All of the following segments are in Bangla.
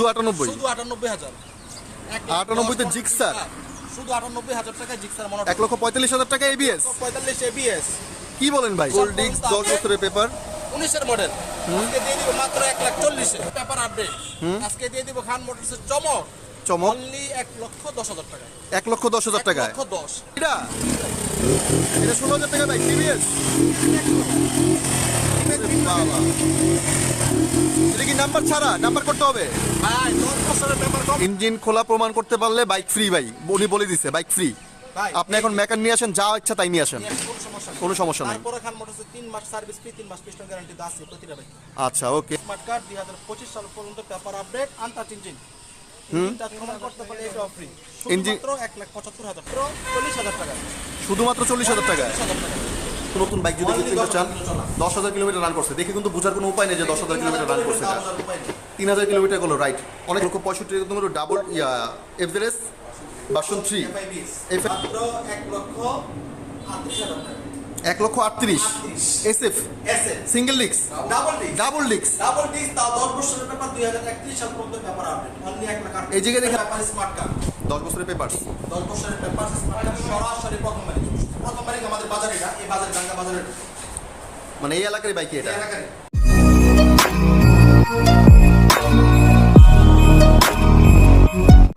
শুধু আটানব্বই? শুধু আটানব্বই হাজার। আটানব্বইতে জিক্সার? শুধু আটানব্বই হাজার টাকা জিক্সার মনে এক লক্ষ পঁয়তাল্লিশ হাজার টাকা এবিএস পঁয়তাল্লিশ এবিএস কি বলেন ভাই? গোল্ড ডিস্ক দশ বছরের পেপার উনিশের মডেল আজকে দিয়ে দিব মাত্র এক লাখ চল্লিশে। পেপার আপডেট আজকে দিয়ে দিব খান মোটরসের চমক। চমক? অনলি এক লক্ষ দশ হাজার টাকা এক লক্ষ দশ হাজার এক লক্ষ দশ। এটা? এটা ষোলো হাজার টাকা ভাই টিভিএস এটা কি নাম্বার ছাড়া? নাম্বার করতে হবে? ইঞ্জিন খোলা প্রমাণ করতে পারলে বাইক ফ্রি ভাই। উনি বলে দিছে বাইক ফ্রি আপনি এখন মেকার নিয়ে আসেন যা ইচ্ছা তাই নিয়ে আসেন। কোনো সমস্যা নেই। খান মাস সার্ভিস ফ্রি মাস পিস্টন গ্যারান্টি আছে প্রতিটা ভাই আচ্ছা ওকে স্মার্ট কার্ড সাল পর্যন্ত পেপার আপডেট আনটাচ ইঞ্জিন শুধুমাত্র চল্লিশ হাজার টাকা। শুধুমাত্র চল্লিশ হাজার টাকা। নতুন বাইক যদি কিনতে চান দশ হাজার কিলোমিটার রান করছে। দেখে কিন্তু বোঝার কোনো উপায় নেই যে দশ হাজার কিলোমিটার রান করছে এটা তিন হাজার কিলোমিটার করল রাইট অনেক লক্ষ পঁয়ষট্টি তোমার ডাবল ইয়া এফজেরেস বাসন থ্রি এক লক্ষ এক লক্ষ আটত্রিশ। S F single discs double discs এই জায়গায় দেখে- স্মার্ট কার্ড দশ বছরের পেপার দশ বছরের পেপার সরাসরি প্রথম মালিক প্রথম মালিক আমাদের বাজারে এটা এই বাজারে ডাঙ্গা বাজারের। মানে এই এলাকার বাইক এটা?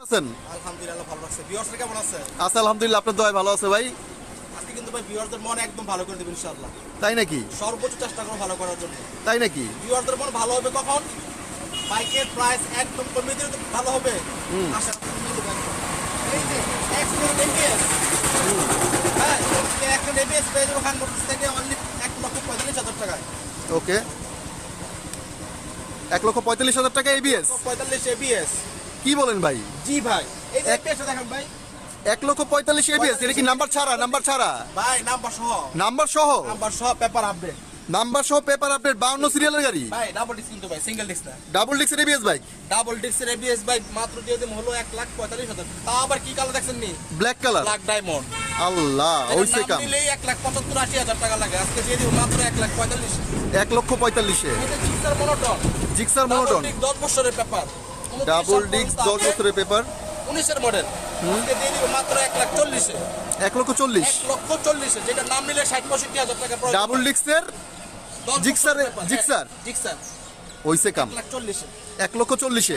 আছেন? আলহামদুলিল্লাহ ভালো ভিউয়ার্সরা কেমন আছে আছে আলহামদুলিল্লাহ। আপনার দয় ভালো আছে ভাই? আজকে কিন্তু ভাই ভিউয়ারদের মন একদম ভালো করে ইনশাআল্লাহ। তাই নাকি? সর্বোচ্চ চেষ্টা করব ভালো করার জন্য। তাই নাকি? ভিউয়ারদের মন ভালো হবে কখন? বাইকের প্রাইস একদম কমিয়ে দিলে ভালো হবে। আশা কমিয়ে দেবো একদম। এই যে এক্সিডেন্ট এবিএস হ্যাঁ খান মোটরস থেকে অনলি এক লক্ষ পঁয়তাল্লিশ হাজার টাকায় ওকে এক লক্ষ পঁয়তাল্লিশ হাজার টাকা এবিএস পঁয়তাল্লিশ এবিএস কি বলেন ভাই? জি ভাই এই যে এক- এবিএসটা দেখেন ভাই এক লক্ষ পঁয়তাল্লিশ এবিএস এটা কি নাম্বার ছাড়া? নাম্বার ছাড়া? ভাই নাম্বার সহ। নাম্বার সহ? নাম্বার সহ পেপার আপডেট নাম্বার সহ পেপার আপডেট বাউন্ন সিরিয়ালের গাড়ি। ভাই ডাবল ডিস্ক কিন্তু ভাই সিঙ্গেল ডিস্ক না। ডাবল ডিক্সের এবিএস বাইক ডাবল ডিস্কের এবিএস বাইক মাত্র দিয়ে দিম হলো এক লাখ পঁয়তাল্লিশ হাজার। তা আবার কি কালার দেখছেন নি ব্ল্যাক কালার ব্ল্যাক ডায়মন্ড আল্লাহ ওই সে কাম। নিলেই এক লাখ পঁচাত্তর আশি হাজার টাকা লাগে। আজকে দিয়ে দিব মাত্র এক লাখ পঁয়তাল্লিশ। এক লক্ষ পঁয়তাল্লিশে। জিক্সার মনোটন জিক্সার মনোটন দশ বছরের পেপার ডাবল ডিস্ক দশ বছরের পেপার উনিশের মডেল আজকে দিয়ে দিব মাত্র এক লাখ চল্লিশে। এক লক্ষ চল্লিশ। লক্ষ চল্লিশে যেটা নাম নিলে ষাট পঁয়ষট্টি হাজার টাকা ডাবল ডিক্সের জিক্সারে- জিক্সার? জিক্সার। ওই সে কাম। এক লক্ষ চল্লিশে।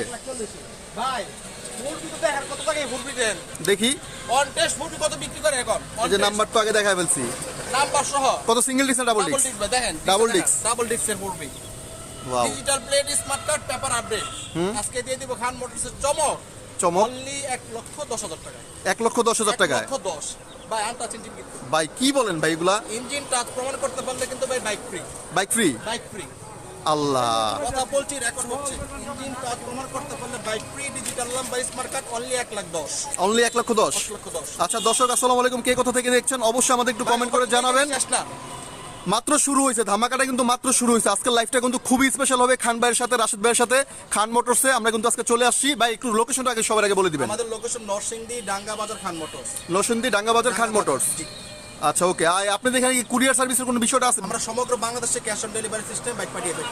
ভাই দেখি। অন টেস্ট মুরগি কত বিক্রি করে এখন? এই যে নাম্বার তো আগে দেখায় ফেলছি। নাম্বার সহ। কত সিঙ্গেল ডিক্স না ডাবল ডাবল ডিক্স দেখেন। Double disc। ডাবল মুরগি। Wow digital plate smart card paper update আজকে দিয়ে দিব খান মোটরসের চমক। চমক। এক লক্ষ দশ হাজার টাকা এক লক্ষ দশ হাজার দশ। ভাই আনটাচ ইঞ্জিন ভাই কি বলেন ভাই এগুলা? ইঞ্জিন টাচ প্রমাণ করতে পারলে কিন্তু ভাই bike free bike free bike free আল্লাহ। কথা বলছি রেকর্ড হচ্ছে। ইঞ্জিন টাচ প্রমাণ করতে পারলে bike free digital number smart card only এক লাখ দশ। অনলি এক লক্ষ দশ? লক্ষ দশ। আচ্ছা দর্শক আসসালামু আলাইকুম। কে কোথা থেকে দেখছেন? অবশ্যই আমাদের একটু কমেন্ট করে জানাবেন। না। মাত্র শুরু হয়েছে ধামাকাটা কিন্তু মাত্র শুরু হয়েছে। আজকের লাইফটা কিন্তু খুবই স্পেশাল হবে খান ভাইয়ের সাথে রাশিদ ভাইয়ের সাথে। খান মোটরসে আমরা কিন্তু আজকে চলে আসছি। ভাই একটু লোকেশনটা আগে সবার আগে বলে দিবেন। আমাদের location Narsingdi Danga Bazar Khan Motors Narsingdi Dangabazar Khan Motors. আচ্ছা ওকে আর আপনাদের এখানে কি কুরিয়ার সার্ভিসের কোনো বিষয়টা আছে? আমরা সমগ্র বাংলাদেশে cash on delivery system bike পাঠিয়ে দেবো।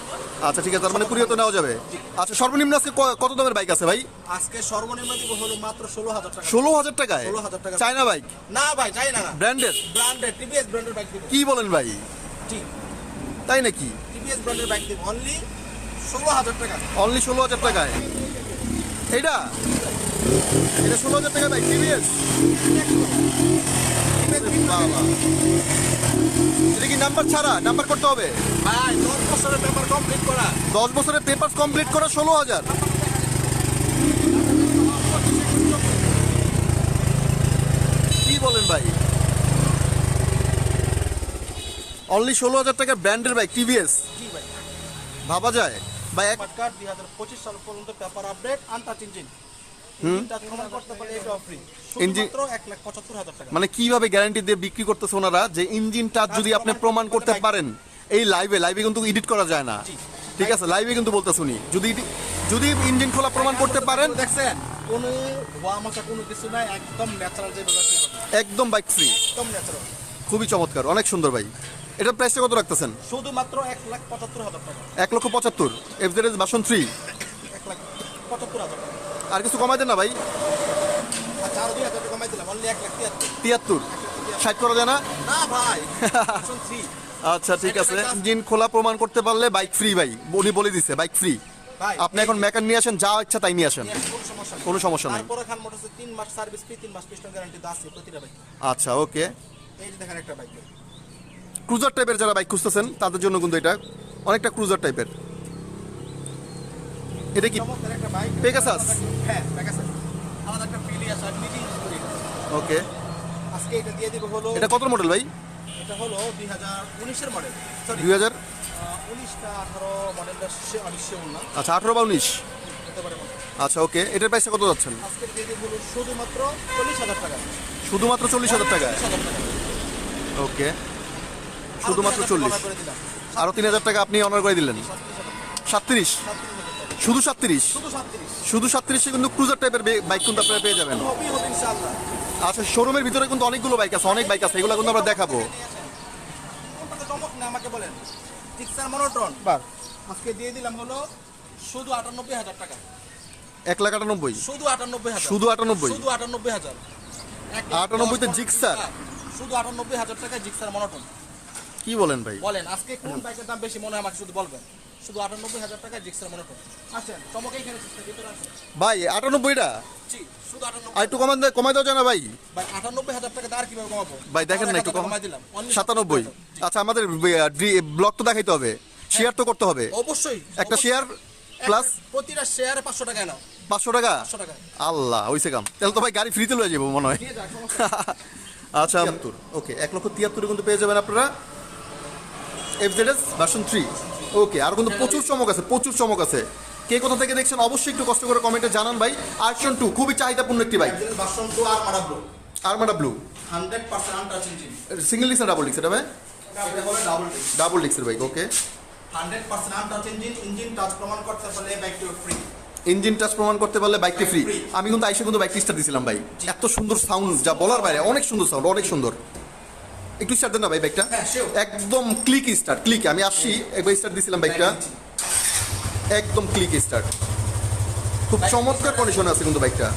আচ্ছা ঠিক আছে তার মানে কুরিয়ার তো নেওয়া যাবে। আচ্ছা সর্বনিম্ন আজকে কত দামের বাইক আছে ভাই? আজকে সর্বনিম্ন দিব হলো মাত্র ষোলো হাজার টাকা। ষোলো হাজার টাকায়? 16,000 টাকা। চায়না বাইক না ভাই যাই না। ব্র্যান্ডেড ব্র্যান্ডেড টিভিএস ব্র্যান্ডের বাইক কি বলেন ভাই? তাই নাকি? টিভিএস ব্র্যান্ডের বাইক দিব অনলি ষোলো হাজার টাকা। অনলি ষোলো হাজার টাকায়? এইটা এটা ষোলো হাজার টাকা বাইক টিভিএস? এটা কি নাম্বার ছাড়া? নাম্বার করতে হবে? ভাই দশ বছরের পেপার কমপ্লিট করা। দশ বছরের পেপার কমপ্লিট করা ষোলো হাজার। কি বলেন ভাই? অনলি ষোলো হাজার টাকার ব্র্যান্ডের বাইক টিভিএস জি ভাই ভাবা যায়? বা এক কার্ড দুই হাজার পঁচিশ সাল পর্যন্ত পেপার আপডেট আনটাচ ইঞ্জিন টাকা। মানে কীভাবে গ্যারান্টি দিয়ে বিক্রি করতেছে ওনারা যে ইঞ্জিনটা যদি আপনি প্রমাণ করতে পারেন এই লাইভে লাইভে কিন্তু এডিট করা যায় না। ঠিক আছে লাইভে কিন্তু বলতে শুনি যদি যদি ইঞ্জিন খোলা প্রমাণ করতে পারেন দেখছেন কোনো কোনো কিছু নাই একদম ন্যাচারাল যে একদম বাইক ফ্রি একদম ন্যাচারাল খুবই চমৎকার অনেক সুন্দর ভাই এটার প্রাইসটা কত রাখতেছেন? শুধুমাত্র এক লাখ পঁচাত্তর হাজার টাকা। এক লক্ষ পঁচাত্তর। এফজেড বাসন থ্রি এক লাখ পঁচাত্তর হাজার টাকা। আর কিছু কমাই দেন না ভাই? আচ্ছা আরও দুই হাজার কমাই দিলাম। অনলি এক লাখ তিয়াত্তর। তিয়াত্তর। ষাট করা যায় না? না ভাই থ্রি আচ্ছা ঠিক আছে। ইঞ্জিন খোলা প্রমাণ করতে পারলে বাইক ফ্রি ভাই। উনি বলে দিছে বাইক ফ্রি আপনি এখন মেকার নিয়ে আসেন যা ইচ্ছা তাই নিয়ে আসেন। কোনো সমস্যা নেই। খান মোটরসে তিন মাস সার্ভিস ফ্রি তিন মাস পিস্টন গ্যারান্টি আছে প্রতিটা বাইক আচ্ছা ওকে এই দেখেন একটা বাইক ক্রুজার টাইপের যারা বাইক খুঁজতেছেন তাদের জন্য কিন্তু এটা অনেকটা ক্রুজার টাইপের। এটা কি? হ্যাঁ পেগাসাস আলাদা একটা ফিলি আছে আমি নিজে ইউজ করি ওকে আজকে এটা দিয়ে দিব হলো এটা কত মডেল ভাই? এটা হলো মডেল সরি মডেলটা সে অনিশ্চয় না। আচ্ছা আঠারো বা উনিশ? হতে পারে মনে হয়। আচ্ছা ওকে এটার প্রাইসটা কত যাচ্ছেন? আজকে দিয়ে দিব হলো শুধুমাত্র চল্লিশ হাজার টাকা। শুধুমাত্র চল্লিশ হাজার টাকা? ওকে শুধুমাত্র চল্লিশ। আরও তিন হাজার টাকা আপনি অনার করে দিলেন। সাতত্রিশ। শুধু সাতত্রিশ। শুধু সাতত্রিশে। কিন্তু ক্রুজার টাইপের বাইক কিন্তু আপনারা পেয়ে যাবেন। আচ্ছা শোরুমের ভিতরে কিন্তু অনেকগুলো বাইক আছে অনেক বাইক আছে এগুলো কিন্তু আমরা দেখাবো। আমাকে বলেন। মনোট্রন আজকে দিয়ে দিলাম হলো শুধু আটানব্বই হাজার টাকা। এক লাখ আটানব্বই। শুধু আটানব্বই হাজার। শুধু 98? শুধু আটানব্বই হাজার। এক লাখ 98 তে জিক্সার? শুধু আটানব্বই হাজার টাকা জিক্সার মনোটন কি বলেন ভাই? বলেন আজকে কোন বাইকের দাম বেশি মনে হয় আমাকে শুধু বলবেন? শুধু আটানব্বই হাজার টাকা জিক্সার মনোটন আচ্ছা চমকে এখানে ভাই আটানব্বইটা? একটু কমান কমাই দেওয়া যায় না ভাই। ভাই আটানব্বই হাজার টাকা আর কীভাবে কমাবো? ভাই দেখেন না একটু কমাই দিলাম। সাতানব্বই। আচ্ছা আমাদের ব্লগ তো দেখাইতে হবে। শেয়ার তো করতে হবে। অবশ্যই একটা শেয়ার প্লাস প্রতিটা শেয়ারে পাঁচশো টাকা নাও। পাঁচশো টাকা? আল্লাহ হইছে কাম। তাহলে তো ভাই গাড়ি ফ্রিতে লয়ে যাব মনে হয়। আচ্ছা ওকে এক লক্ষ তিয়াত্তরে কিন্তু পেয়ে যাবেন আপনারা। এফজেডএস ভার্সন থ্রি ওকে আর কিন্তু প্রচুর চমক আছে প্রচুর চমক আছে। কে কোথা থেকে দেখছেন অবশ্যই একটু কষ্ট করে কমেন্টে জানান ভাই। আর্শন টু খুবই চাহিদাপূর্ণ একটি বাইক ভার্সন টু আর মারাবো armada blue hundred percent untouch engine single ডিক্স না ডাবল ডিক্স এটা ভাই? Double ডিক্সের bike okay hundred percent untouch engine engine touch প্রমাণ করতে পারলে বাইকটি ফ্রি ইঞ্জিন টাচ প্রমাণ করতে পারলে বাইকটি ফ্রি আমি কিন্তু আইসে কিন্তু বাইকটি স্টার্ট দিছিলাম ভাই। এত সুন্দর সাউন্ড যা বলার বাইরে অনেক সুন্দর সাউন্ড অনেক সুন্দর। একটু স্টার্ট দেন না ভাই বাইকটা হ্যাঁ, একদম ক্লিক স্টার্ট ক্লিক আমি আসছি একবার স্টার্ট দিছিলাম বাইকটা একদম ক্লিক স্টার্ট খুব চমৎকার কন্ডিশনে আছে কিন্তু বাইকটা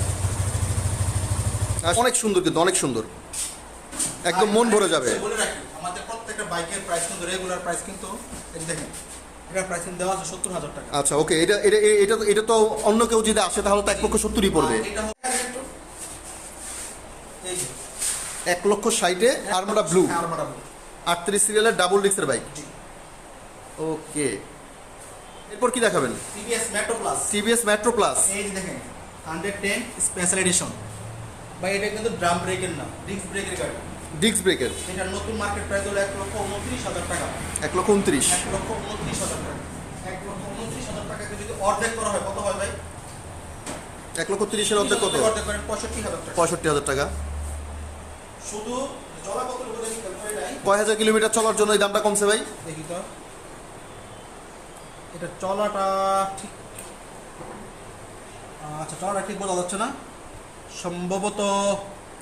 অনেক সুন্দর কিন্তু অনেক সুন্দর। একদম মন ভরে যাবে। আমাদের প্রত্যেকটা বাইকের প্রাইস কিন্তু রেগুলার প্রাইস কিন্তু দেখেন এটার প্রাইস কিন্তু দেওয়া আছে সত্তর হাজার টাকা। আচ্ছা ওকে এটা এটা এটা তো- এটা তো অন্য কেউ যদি আসে তাহলে তো এক পক্ষ সত্তরই পড়বে আর এটা হলো একটু এই যে এক লক্ষ ষাটে আরমাডা ব্লু। হ্যাঁ, মারাবো আটত্রিশ সিরিয়ালের ডাবল ডিক্সের বাইক। ওকে। এরপর কি দেখাবেন? TVS Metro plus TVS Metro plus এই যে দেখেন হান্ড্রেড টেন স্পেশাল এডিশন বা এটা কিন্তু ড্রাম ব্রেকের না ডিস্ক ব্রেকের গাড়ি। ডিক্স ব্রেকের এটা নতুন মার্কেট প্রাইস হলো এক লক্ষ উনত্রিশ হাজার টাকা। এক লক্ষ উনত্রিশ। এক লক্ষ উনত্রিশ হাজার টাকা। এক লক্ষ উনত্রিশ হাজার টাকাকে যদি অর্ধেক করা হয় কত হয় ভাই? এক লক্ষ তিরিশের অর্ধেক কত? অর্ধেক করেন পঁয়ষট্টি হাজার টাকা। পঁয়ষট্টি হাজার টাকা। শুধু বলে কয় হাজার কিলোমিটার চলার জন্য এই দামটা কমছে ভাই? দেখি তো। এটা চলাটা ঠিক। আচ্ছা চলাটা ঠিক বোঝা যাচ্ছে না। সম্ভবত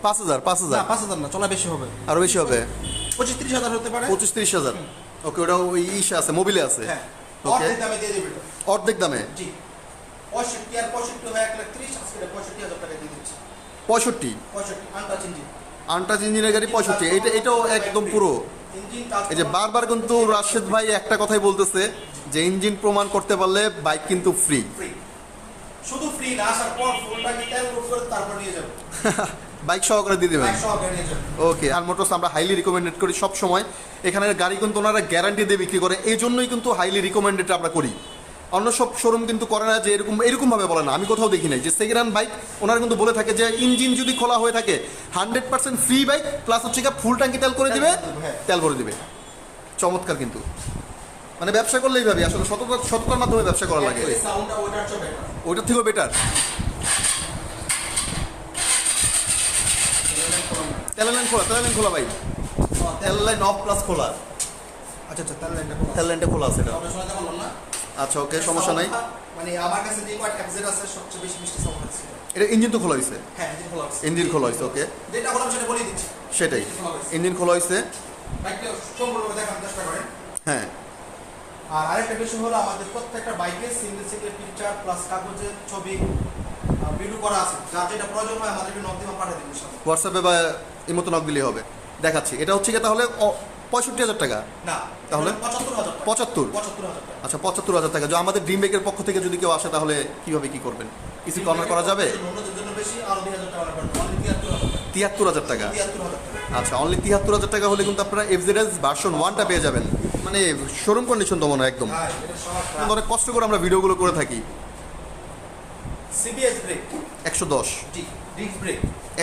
পাঁচ হাজার পাঁচ হাজার। পাঁচ হাজার না চলা বেশি হবে। আরও বেশি হবে? পঁচিশ ত্রিশ হাজার হতে পারে। পঁচিশ তিরিশ হাজার। ওকে ওটা ওই ইসে আছে মোবিলে আছে। হ্যাঁ ওকে। অর্ধেক দামে দিয়ে দেবে অর্ধেক দামে? জি। পঁয়ষট্টি আর পঁয়ষট্টি হয় এক লাখ ত্রিশ আজকে পঁয়ষট্টি হাজার টাকা দিয়ে দিচ্ছে। পঁয়ষট্টি? পঁয়ষট্টি ইঞ্জিন আনটাচ ইঞ্জিনের গাড়ি পঁয়ষট্টি এটা এটাও একদম পুরো। এই যে বারবার কিন্তু রাশেদ ভাই একটা কথাই বলতেছে যে ইঞ্জিন প্রমাণ করতে পারলে বাইক কিন্তু ফ্রি শুধু ফ্রি না আসার পর লোড করে তারপর নিয়ে যাবে। বাইক সহকারে দিয়ে দেবেন? ওকে আর মোটরস আমরা হাইলি রিকমেন্ডেড করি সব সময় এখানের গাড়ি কিন্তু ওনারা গ্যারান্টি দিয়ে বিক্রি করে এই জন্যই কিন্তু হাইলি রিকমেন্ডেড আমরা করি। অন্য সব শোরুম কিন্তু করে না যে এরকম এরকম ভাবে বলে না। আমি কোথাও দেখি নাই। যে সেকেন্ড হ্যান্ড বাইক ওনারা কিন্তু বলে থাকে যে ইঞ্জিন যদি খোলা হয়ে থাকে hundred percent free bike plus হচ্ছে কি ফুল ট্যাঙ্কি তেল করে দিবে হ্যাঁ। তেল করে দিবে। চমৎকার কিন্তু। মানে ব্যবসা করলে এইভাবে আসলে সততার সততার মাধ্যমে ব্যবসা করা লাগে। ওইটার থেকেও বেটার তেল লাইন খোলা তেল লাইন খোলা ভাই। তেল লাইন অফ প্লাস খোলা। আচ্ছা আচ্ছা। তেল লাইনটা খোলা। আছে এটা। আচ্ছা ওকে সমস্যা নাই। মানে আমার কাছে যে কয়েকটা এক্সেট আছে সবচেয়ে বেশি মিষ্টি সাউন্ড আছে। এটা ইঞ্জিন তো খোলা হয়েছে হ্যাঁ ইঞ্জিন খোলা আছে ইঞ্জিন খোলা হয়েছে ওকে যেটা বললাম সেটা বলে দিচ্ছি। সেটাই। ইঞ্জিন খোলা হয়েছে বাইকটা সম্পূর্ণভাবে দেখার চেষ্টা করেন। হ্যাঁ। আর আরেকটা বিষয় হলো আমাদের প্রত্যেকটা বাইকে সিঙ্গেল সিঙ্গেল পিকচার প্লাস কাগজের ছবি ভিডিও করা আছে। যার যেটা প্রয়োজন হয় আমাদেরকে নক দিয়ে পাঠিয়ে দিন হোয়াটসঅ্যাপে বা এই মতো নক দিলেই হবে। দেখাচ্ছি। এটা হচ্ছে কি তাহলে পঁয়ষট্টি হাজার টাকা। না তাহলে? পঁচাত্তর আচ্ছা পঁচাত্তর হাজার টাকা। যে আমাদের ড্রিম ব্যাগের পক্ষ থেকে যদি কেউ আসে তাহলে কীভাবে কি করবেন? কিছু কর্নার করা যাবে? তিয়াত্তর হাজার টাকা। আচ্ছা অনলি তিয়াত্তর হাজার টাকা হলে কিন্তু আপনারা এফজেডএস ভার্সন ওয়ানটা পেয়ে যাবেন। মানে শোরুম কন্ডিশন তো মনে হয় একদম। হ্যাঁ অনেক কষ্ট করে আমরা ভিডিওগুলো করে থাকি। সিবিএস ব্রেক একশো দশ।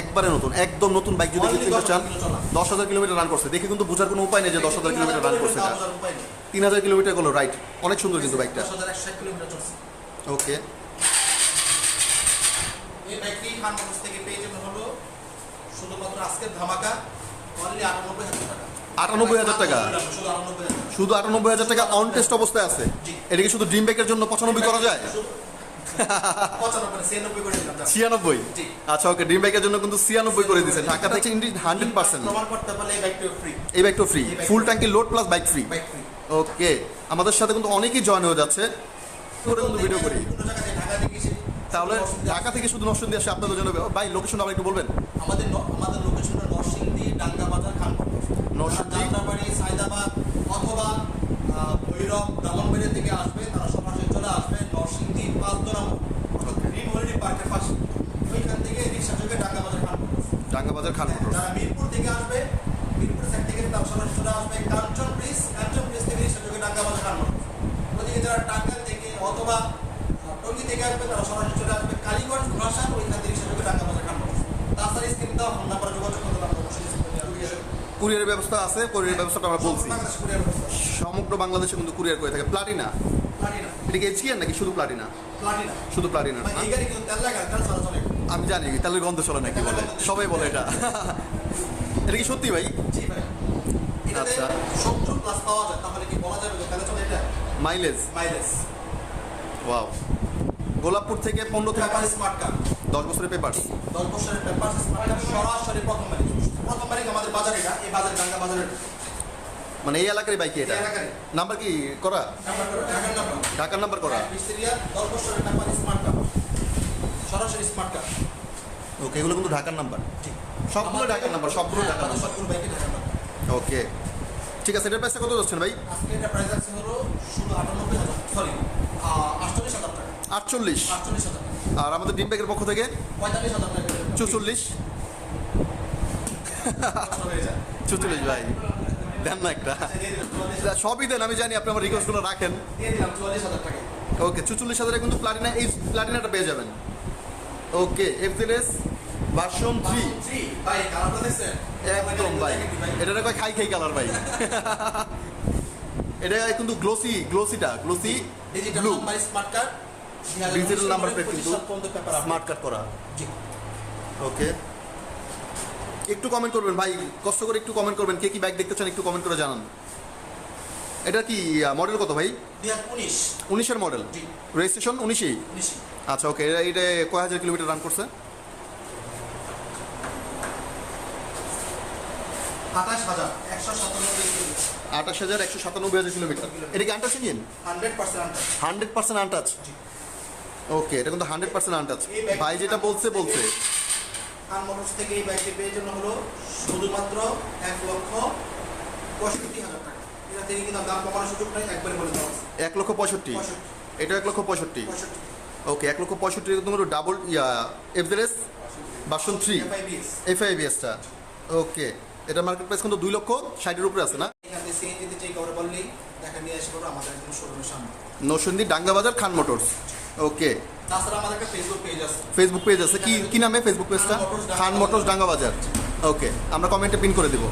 একবারে নতুন একদম নতুন বাইক যদি কিনতে চান দশ হাজার কিলোমিটার রান করছে। দেখে কিন্তু বোঝার কোনো উপায় নেই যে দশ হাজার কিলোমিটার রান করছে এটা। তিন হাজার কিলোমিটার করল রাইট অনেক সুন্দর কিন্তু বাইকটা ওকে এই বাইকটি খান মোটরস থেকে পেয়ে যাবেন হলো শুধুমাত্র আজকের ধামাকা অনলি আটানব্বই হাজার টাকা। আটানব্বই হাজার টাকা? শুধু আটানব্বই হাজার টাকা। অন টেস্ট অবস্থায় আছে? জি। এটা কি শুধু ড্রিম বাইকের জন্য পঁচানব্বই করা যায়? ছিয়ানব্বই। আচ্ছা ওকে ড্রিম বাইকের জন্য কিন্তু ছিয়ানব্বই করে ঢাকা থেকে ইন্ডিজ হান্ড্রেড পার্সেন্ট এই বাইকটা ফ্রি ফ্রি ফুল ট্যাঙ্কি load plus bike free okay আমাদের সাথে কিন্তু অনেকেই জয়েন হয়ে যাচ্ছে। করে কিন্তু ভিডিও করি। তাহলে ঢাকা থেকে শুধু দিয়ে আসে আপনাদের জন্য? ভাই লোকেশন আবার একটু বলবেন? আমাদের আমাদের নরসিংদী ডাঙ্গা বাজার খানপুর নরসিংদী? যাত্রাবাড়ি সাইদাবাদ অথবা আহ, ভৈরব থেকে আসবে তারা সরাসরি চলে আসবে নরসিংদী পাঁচদোনা গ্রিন হলিডে পার্কের পাশে। ওইখান থেকে রিক্সা যোগে ডাঙ্গা বাজার খানপুর ডাঙ্গা বাজার খান যারা মিরপুর থেকে আসবে মিরপুর সাইড থেকে তারা সরাসরি চলে আসবে কাঞ্চন ব্রিজ কাঞ্চন ব্রিজ থেকে রিক্সা যোগে ডাঙ্গা বাজার খানপুর ওদিকে যারা টাঙ্গাইল থেকে অথবা টঙ্গী থেকে আসবে তারা সরাসরি চলে আসবে কালীগঞ্জ ভাষা ওইখান থেকে রিক্সা যোগে ডাঙ্গা বাজার খানপুর তাছাড়া স্ক্রিন দেওয়া ফোন নাম্বারে যোগাযোগ করতে অবশ্যই কুরিয়ারের ব্যবস্থা আছে কুরিয়ারের ব্যবস্থাটা আমরা বলছি। সমগ্র বাংলাদেশে কিন্তু কুরিয়ার করে থাকে। প্লাটিনা। এটা কি এজিয়ান নাকি শুধু প্লাটিনা? শুধু প্লাটিনা আমি জানি তাহলে গন্ধ চলে নাকি বলে। সবাই বলে এটা। এটা কি সত্যি ভাই? আচ্ছা। সত্তর প্লাস পাওয়া যায় তাহলে কি বলা যাবে তেলে চলে এটা? মাইলেজ মাইলেজ ওয়াও গোলাপপুর থেকে পনেরো থেকে স্মার্ট কার্ড দশ বছরের পেপার দশ বছরের পেপার স্মার্ট কার্ড সরাসরি প্রথম বাড়ি। প্রথম বাড়ি আমাদের বাজারে এই বাজারে ডাঙ্গা বাজারের। মানে এই এলাকারই বাইক এটা? নাম্বার কি? করা? ঢাকার নাম্বার করা? কার্ড সরাসরি স্মার্ট কার্ড ওকে এগুলো কিন্তু ঢাকার নাম্বার নাম্বার সবগুলো ঢাকার নাম্বার সবগুলো ঢাকার নাম্বার ওকে ঠিক আছে এটার প্রাইসটা কত যাচ্ছেন ভাই? আজকে এটা প্রাইস আছে হলো শুধু আটানব্বই হাজার সরি আটচল্লিশ হাজার টাকা। আটচল্লিশ। আটচল্লিশ হাজার আর আমাদের ডিম ব্যাগের পক্ষ থেকে? টাকা। চুচল্লিশ। হয়ে চুচল্লিশ ভাই। দেন না একটা সবই দেন আমি জানি আপনি আমার রিকোয়েস্টগুলো রাখেন। চুয়াল্লিশ হাজার টাকা ওকে চুচল্লিশ হাজারে কিন্তু প্লাটিনা এই প্লাটিনাটা পেয়ে যাবেন। Okay FZS version three G ভাই কালারটা দেখছেন? একদম ভাই। এটা কয় খাই খাই কালার ভাই। এটা কিন্তু glossy গ্লোসিটা glossy blue smart card digital number plate কিন্তু স্মার্ট কার্ড করা। ওকে একটু কমেন্ট করবেন ভাই কষ্ট করে একটু কমেন্ট করবেন কে কি বাইক দেখতে চান একটু কমেন্ট করে জানান। এটা কি মডেল কত ভাই? উনিশ। উনিশের মডেল রেজিস্ট্রেশন উনিশেই? আচ্ছা ওকে এটা এটা কয় হাজার কিলোমিটার রান করছে? আঠাশ হাজার একশো সাতানব্বই আঠাশ হাজার একশো সাতানব্বই হাজার কিলোমিটার এটা কি untouch engine hundred percent untouch okay এটা কিন্তু হান্ড্রেড পার্সেন্ট আনটাচ ভাই যেটা বলছে বলছে। খান মোটরস থেকে এই বাইকটি পেয়ে জন্য হলো শুধুমাত্র এক লক্ষ পঁয়ষট্টি হাজার টাকা। এটা থেকে কিন্তু দাম কমানোর সুযোগ নেই একবারে বলে দেওয়া এক লক্ষ পঁয়ষট্টি? এটা এক লক্ষ পঁয়ষট্টি? ওকে এক লক্ষ পঁয়ষট্টি তোমার double yeah FZS version three FIBS F I বিএসটা okay এটা মার্কেট প্রাইস কিন্তু দুই লক্ষ ষাটের উপরে আছে না? নরসিংদী ডাঙ্গা বাজার খান মোটরস। ওকে তাছাড়া আমাদের একটা ফেসবুক পেজ আছে। ফেসবুক পেজ আছে। কি কি নামে ফেসবুক পেজটা খান মোটরস ডাঙ্গা বাজার। ওকে আমরা কমেন্টে পিন করে দিব।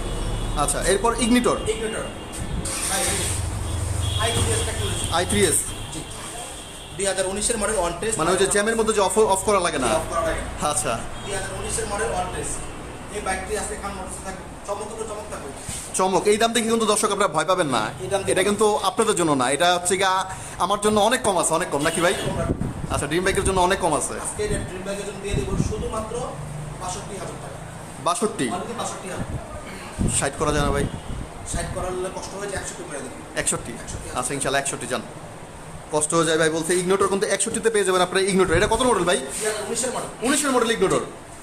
আচ্ছা এরপর Ignitor Ignitor I three S দুই হাজার উনিশের মডেল ওয়ান টেস্ট মানে যে জ্যামের মধ্যে যে অফ অফ করা লাগে না? আচ্ছা। দুই হাজার উনিশের মডেল ওয়ান টেস্ট এই বাইকটি আজকে খান মোটরসে থাকবে। চমক এই দাম থেকে কিন্তু দর্শক আপনারা ভয় পাবেন না। এই দাম থেকে- এটা কিন্তু আপনাদের জন্য না। এটা হচ্ছে গিয়া আমার জন্য অনেক কম আছে অনেক কম। নাকি ভাই? আচ্ছা ড্রিম বাইকের জন্য অনেক কম আছে। আজকে ড্রিম বাইকের জন্য দিয়ে দেবো শুধুমাত্র বাষট্টি হাজার টাকা। বাষট্টি? বাষট্টি হাজার ষাট করা যায় না ভাই। সাইড করার কষ্ট যায় করে দেবেন একষট্টি? আচ্ছা ইনশাল্লাহ একষট্টি যান কষ্ট হয়ে যায় ভাই বলতে ইগনোটর কিন্তু একষট্টিতে পেয়ে যাবেন আপনার ইগনোটর এটা কত মডেল ভাই? উনিশের মডেল উনিশের মডেল ইগনোটর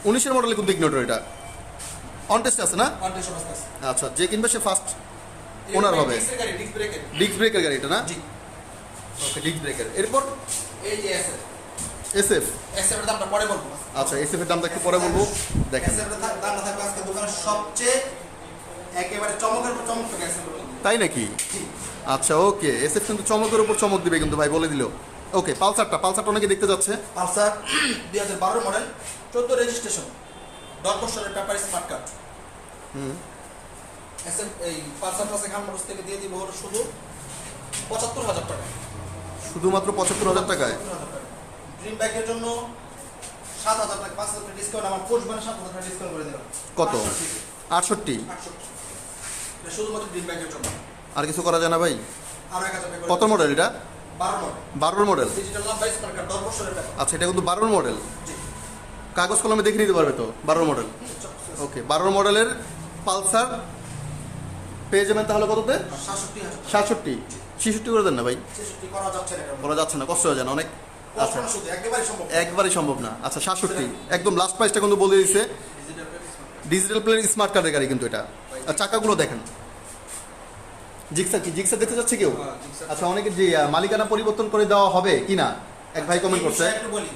উনিশের মডেলে কিন্তু ইগনোটর এটা। অন টেস্ট আছে না? আচ্ছা যে কিনবে সে ফার্স্ট ওনার হবে। ডিস্ক ব্রেকের গাড়ি এটা না? ওকে ডিস্ক ব্রেকের এরপর? এই যে এসএফ এসএফ এসএফ এর দামটা পরে বলব। আচ্ছা এসএফ এর দামটা একটু পরে বলব। দেখেন। এসএফ এর দামটা থাকবে আজকে দোকানের সবচেয়ে একেবারে চমকের উপর চমক থাকে এসএফ তাই নাকি? আচ্ছা ওকে। এসএফ কিন্তু চমকের উপর চমক দিবে কিন্তু ভাই বলে দিল। ওকে পালসারটা পালসারটা অনেকে দেখতে যাচ্ছে। পালসার দুই হাজার বারো মডেল চোদ্দ রেজিস্ট্রেশন দশ বছরের paper smart card hmm. SF এই পালসার প্লাস এখান মোটরস থেকে দিয়ে দিব শুধু পঁচাত্তর হাজার টাকা। শুধুমাত্র পঁচাত্তর হাজার টাকায়। ড্রিম ব্যাগের জন্য সাত হাজার টাকা পাঁচ হাজার ডিসকাউন্ট আমার পোস্ট মানে সাত হাজার ডিসকাউন্ট করে দিলাম। কত? আটষট্টি। শুধুমাত্র ড্রিম ব্যাগের জন্য। আর কিছু করা যায় না ভাই? কত মডেল এটা? বারোর মডেল আচ্ছা এটা কিন্তু বারোর মডেল কাগজ কলমে দেখে নিতে পারবে তো? বারোর মডেল ওকে বারোর মডেলের পালসার পেয়ে যাবেন তাহলে কততে? সাতষট্টি ছেষট্টি করে দেন না ভাই? করা যাচ্ছে না করা যাচ্ছে না কষ্ট হয়ে যায় অনেক। আচ্ছা। একবারই সম্ভব না। আচ্ছা সাতষট্টি একদম লাস্ট প্রাইসটা কিন্তু বলে দিয়েছে। ডিজিটাল প্লেয়ার স্মার্ট কার্ডের গাড়ি কিন্তু এটা। আর চাকাগুলো দেখেন। জিক্সা কি? জিক্সা দেখতে যাচ্ছে কেউ? আচ্ছা অনেকে যে মালিকানা পরিবর্তন করে দেওয়া হবে কি না? এক ভাই কমেন্ট করছে। একটু বলি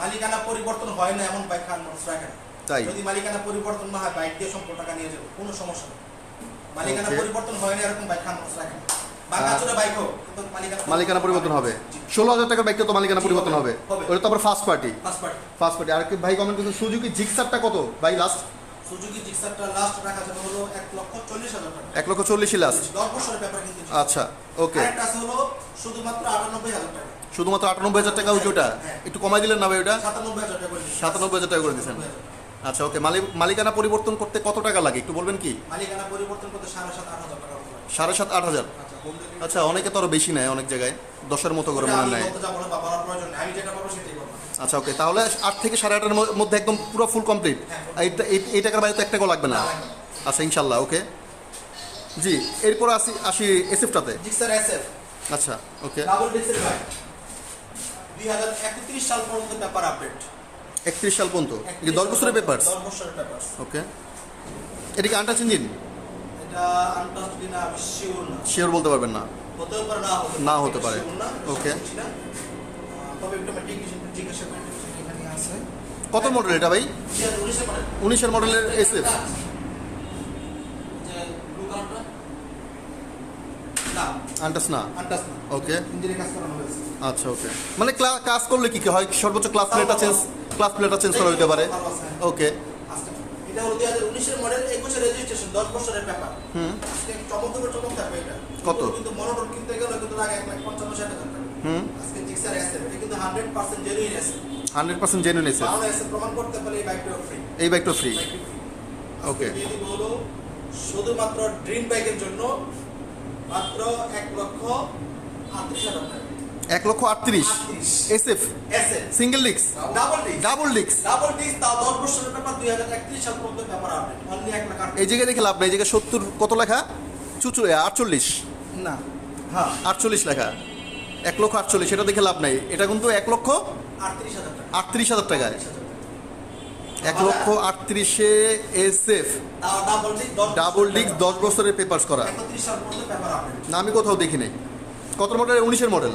মালিকানা পরিবর্তন হয় না এমন বাইক খান মানুষ রাখে তাই। যদি মালিকানা পরিবর্তন না হয় বাইক দিয়ে সম্পূর্ণ টাকা নিয়ে যাবে কোনো সমস্যা নেই। মালিকানা পরিবর্তন হয় না এরকম বাইক খান মানুষ রাখে না। মালিকানা পরিবর্তন হবে। ষোলো হাজার টাকার বাইকটা তো মালিকানা পরিবর্তন হবে। ওটা তো আবার ফার্স্ট পার্টি ফার্স্ট পার্টি আর কি ভাই কমেন্ট করছে সুজুকি জিক্সারটা কত? ভাই লাস্ট সুজুকি জিক্সারটা লাস্ট রাখা যাবে হলো এক লক্ষ চল্লিশ হাজার টাকা। এক লক্ষ চল্লিশই লাস্ট দশ বছরের ব্যাপার কিন্তু আচ্ছা ওকে আছে হলো শুধুমাত্র আটানব্বই হাজার টাকা। শুধুমাত্র আটানব্বই হাজার টাকা হচ্ছে ওটা? হ্যাঁ। একটু কমাই দিলেন না ভাই ওটা? সাতানব্বই হাজার টাকা করে দিচ্ছি। সাতানব্বই হাজার টাকা করে দিয়েছেন। আচ্ছা ওকে মালিক মালিকানা পরিবর্তন করতে কত টাকা লাগে? একটু বলবেন কি? মালিকানা পরিবর্তন করতে সাড়ে সাত আট হাজার টাকা সাড়ে সাত আট হাজার। আচ্ছা অনেকে তো আরও বেশি নেয় অনেক জায়গায়। দশের মতো করে মনে নেয়। আচ্ছা ওকে। তাহলে আট থেকে সাড়ে আটের মধ্যে একদম পুরো ফুল কমপ্লিট এই টাকার বাইরে তো এক টাকাও লাগবে না। আচ্ছা ইনশাল্লাহ ওকে। জি এরপর আসি আসি এসিফটাতে জিক্সার এসএফ আচ্ছা ওকে। দুই একত্রিশ সাল পর্যন্ত পেপার আপডেট একত্রিশ সাল পর্যন্ত। দশ বছরের পেপার ওকে। এটা কি আনটাচ ইঞ্জিন এটা আনটাস্ট কিনা আমি শিওর বলতে পারবেন না? না হতে পারে। আছে। কত মডেল এটা ভাই? উনিশের মডেলের এসএফ আনটাস না। ওকে আচ্ছা ওকে মানে ক্লা- কাজ করলে কি কি হয়? সর্বোচ্চ ক্লাস প্লেটটা চেঞ্জ ক্লাস প্লেটটা চেঞ্জ করা হতে পারে। ওকে এটা হলো দুই হাজার উনিশের মডেল একুশে রেজিস্ট্রেশন দশ বছরের ব্যাপার। হুম। চমক দেবে চমক থাকবে এটা। কত? কিন্তু মনোটন কিনতে গেলে কিন্তু লাগে এক লাখ পঞ্চান্ন ষাট হাজার টাকা। আজকে জিক্সার এসে এটা কিন্তু হান্ড্রেড পার্সেন্ট জেনুইন এসে হান্ড্রেড পার্সেন্ট জেনুইন এসএফ এসে প্রমাণ করতে পারলে এই বাইকটা ফ্রি এই বাইকটা ফ্রি. দিয়ে দিব শুধুমাত্র ড্রিম বাইকের জন্য মাত্র এক লক্ষ আটত্রিশ হাজার টাকা। এক লক্ষ আটত্রিশ। এসে সিঙ্গেল ডিক্স ডাবল ডিক্স এই জায়গায় দেখে লাভ নেই এই জায়গায় সত্তর কত লেখা? চুচু আটচল্লিশ। না হ্যাঁ। আটচল্লিশ লেখা। এক লক্ষ আটচল্লিশ এটা দেখে লাভ নাই। এটা কিন্তু এক লক্ষ আটত্রিশ হাজার টাকা। এক লক্ষ আটত্রিশে এসএফ তাও ডাবল ডিক্স দশ বছরের পেপার্স করা। না আমি কোথাও দেখি নাই কত মডেল উনিশের মডেল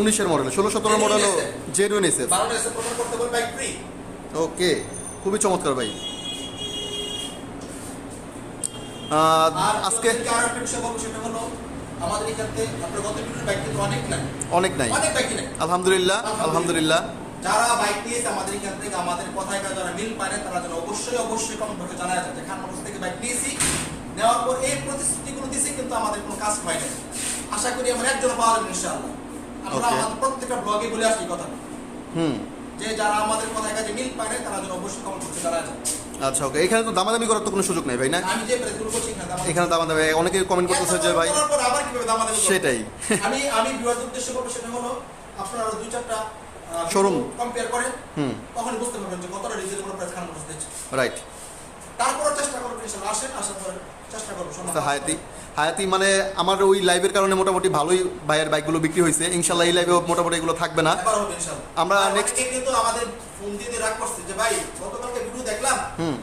উনিশের মডেল ষোলো সতেরো মডেল জেনুইন এসে ওকে খুবই চমৎকার ভাই। আজকে অনেক নাই। আলহামদুলিল্লাহ আলহামদুলিল্লাহ। যারা বাইক নিয়েছে আমাদের এখান থেকে আমাদের কথায় যারা মিল পায় না তারা যেন অবশ্যই অবশ্যই কমেন্ট করে জানা যাচ্ছে খান থেকে বাইক নিয়েছি নেওয়ার পর এই প্রতিশ্রুতিগুলো দিয়েছি কিন্তু আমাদের কোনো কাজ হয় না আশা করি আমরা একজন পাওয়া যাবে ইনশাআল্লাহ। আমরা আমাদের প্রত্যেকটা ব্লগে বলে আসি কথা হুম। যে যারা আমাদের কথায় কাজে মিল পায় না তারা যেন অবশ্যই কমেন্ট করতে যায় আচ্ছা ওকে এখানে তো দামাদামি করার তো কোনো সুযোগ নেই ভাই না? আমি যে প্রেসগুলো করছি এখানে দাম- এখানে দামাদামি অনেকে কমেন্ট করতেছে যে ভাই আবার কীভাবে দামাদামি সেটাই। আমি আমি বিবাদ উদ্দেশ্য করব সেটা হলো আপনারা দুই চারটা Showroom। কম্পেয়ার করেন হুম। তখনই বুঝতে পারবেন যে কতটা রিজনেবল প্রাইস খান রাইট তারপরে চেষ্টা করবেন আসেন আসার পরে চেষ্টা করব সমাধান হায়াতি হায়াতি মানে আমার ওই লাইভের কারণে মোটামুটি ভালোই ভাইয়ের বাইকগুলো বিক্রি হয়েছে। ইনশাল্লাহ এই লাইভে মোটামুটি এগুলো থাকবে না। আমরা অনেকে কিন্তু আমাদের ফোন দিয়ে রাগ করছে যে ভাই গতকালকে ভিডিও দেখলাম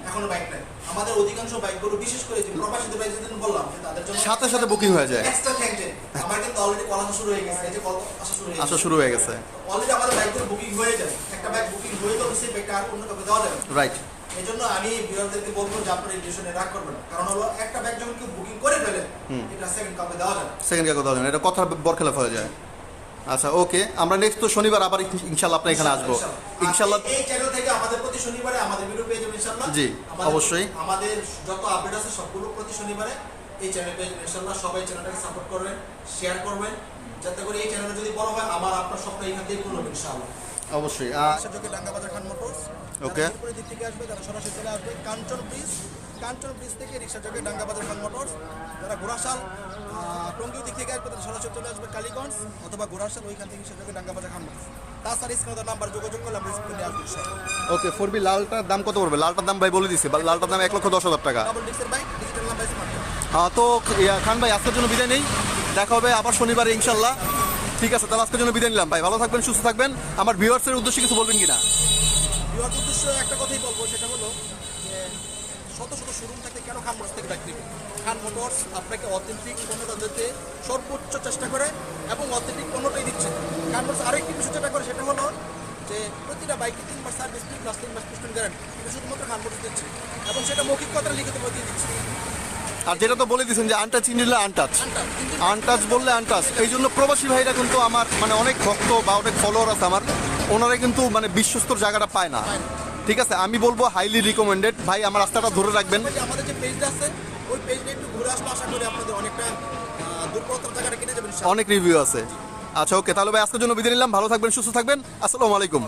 এখনও বাইক নাই। আমাদের অধিকাংশ বাইকগুলো বিশেষ করে যে প্রবাসীদের বাইক যেদিন বললাম যে তাদের জন্য সাথে সাথে বুকিং হয়ে যায়। এক্সট্রা থ্যাংক আমার কিন্তু অলরেডি কল শুরু হয়ে গেছে। এই যে কল আসা শুরু হয়ে আসা শুরু হয়ে গেছে। অলরেডি আমাদের বাইকগুলো বুকিং হয়ে যায়। একটা বাইক বুকিং হয়ে তো সেই বাইকটা আর অন্য কাউকে দেওয়া যাবে রাইট এই জন্য আমি বিরোধীদেরকে বলব যে আপনার এই ডিসিশনে রাগ করবেন না। কারণ হলো একটা ব্যাগ যখন কেউ বুকিং করে ফেলে এটা সেকেন্ড কাউকে দেওয়া না। সেকেন্ড কাকে দেওয়া না, এটা কথা বরখেলাফ হয়ে যায়। আচ্ছা ওকে আমরা নেক্সট তো শনিবার আবার ইনশাল্লাহ আপনার এখানে আসব। ইনশাল্লাহ আর এই চ্যানেল থেকে আমাদের প্রতি শনিবারে আমাদের ভিডিও পেয়ে যাবেন ইনশাআল্লাহ। জি, অবশ্যই। আমাদের যত আপডেট আছে সবগুলো প্রতি শনিবারে এই চ্যানেল পেয়ে যাবেন ইনশাআল্লাহ। সবাই চ্যানেলটাকে সাপোর্ট করবেন শেয়ার করবেন। যাতে করে এই চ্যানেল যদি বড় হয় আমার আপনার স্বপ্ন এখান থেকে পূর্ণ হবে ইনশাআল্লাহ। অবশ্যই ডাঙ্গা বাজার খান মোটরস। Okay. দিক থেকে আসবে যারা সরাসরি চলে আসবে কাঞ্চন ব্রিজ। কাঞ্চন ব্রিজ থেকে রিক্সা যোগে ডাঙ্গা বাজার খান মোটরস। যারা ঘোড়াশাল টঙ্গী দিক থেকে আসবে তারা সরাসরি চলে আসবে কালীগঞ্জ অথবা ঘোড়াশাল ওইখান থেকে রিক্সা যোগে ডাঙ্গা বাজার খান মোটরস। তাছাড়া নাম্বার যোগাযোগ করলে আমরা স্ক্রিনে আসব ওকে ফোর বি লালটার দাম কত পড়বে? লালটার দাম ভাই বলে দিছে লালটার দাম এক লক্ষ দশ হাজার টাকা। ডাবল ডিক্সের বাইক ডিজিটাল নাম্বার স্মার্ট হ্যাঁ তো খান ভাই আজকের জন্য বিদায় নেই। দেখা হবে আবার শনিবার ইনশাল্লাহ ঠিক আছে, তাহলে আজকের জন্য বিদায় নিলাম। ভাই, ভালো থাকবেন, সুস্থ থাকবেন। আমার ভিউয়ার্সের উদ্দেশ্যে কিছু বলবেন কিনা? বিবাহ উদ্দেশ্য একটা কথাই বলব, সেটা হলো শত শত শোরুম থেকে কেন খান মোটরস থেকে নেবে খান মোটরস আপনাকে অথেন্টিক পণ্যটা দিতে সর্বোচ্চ চেষ্টা করে এবং অথেন্টিক পণ্যটাই দিচ্ছে। খান মোটরস আরেকটি বিষয় যেটা করে, সেটা হলো যে প্রতিটা বাইকে তিনবার সার্ভিস তিন মাস তিন মাস পিস্টন গ্যারান্টি শুধুমাত্র খান মোটরস দিচ্ছে এবং সেটা মৌখিক কথা লিখিত দিয়ে দিচ্ছে। আর যেটা তো বলে দিয়েছেন যে আনটাচ ইন্ডিয়া আনটাচ আনটাচ বললে আনটাচ এই জন্য প্রবাসী ভাইরা কিন্তু আমার মানে অনেক ভক্ত বা অনেক ফলোয়ার আছে আমার। ওনারা কিন্তু মানে বিশ্বস্তর জায়গাটা পায় না। ঠিক আছে? আমি বলব হাইলি রিকমেন্ডেড ভাই আমার রাস্তাটা ধরে রাখবেন। আমাদের যে পেজটা আছে ওই পেজটা একটু ঘুরে আসলে আশা করি আপনাদের অনেকটা দুর্বলতার জায়গাটা কিনে যাবেন অনেক রিভিউ আছে। আচ্ছা ওকে তাহলে ভাই আজকের জন্য বিদায় নিলাম। ভালো থাকবেন সুস্থ থাকবেন। আসসালামু আলাইকুম।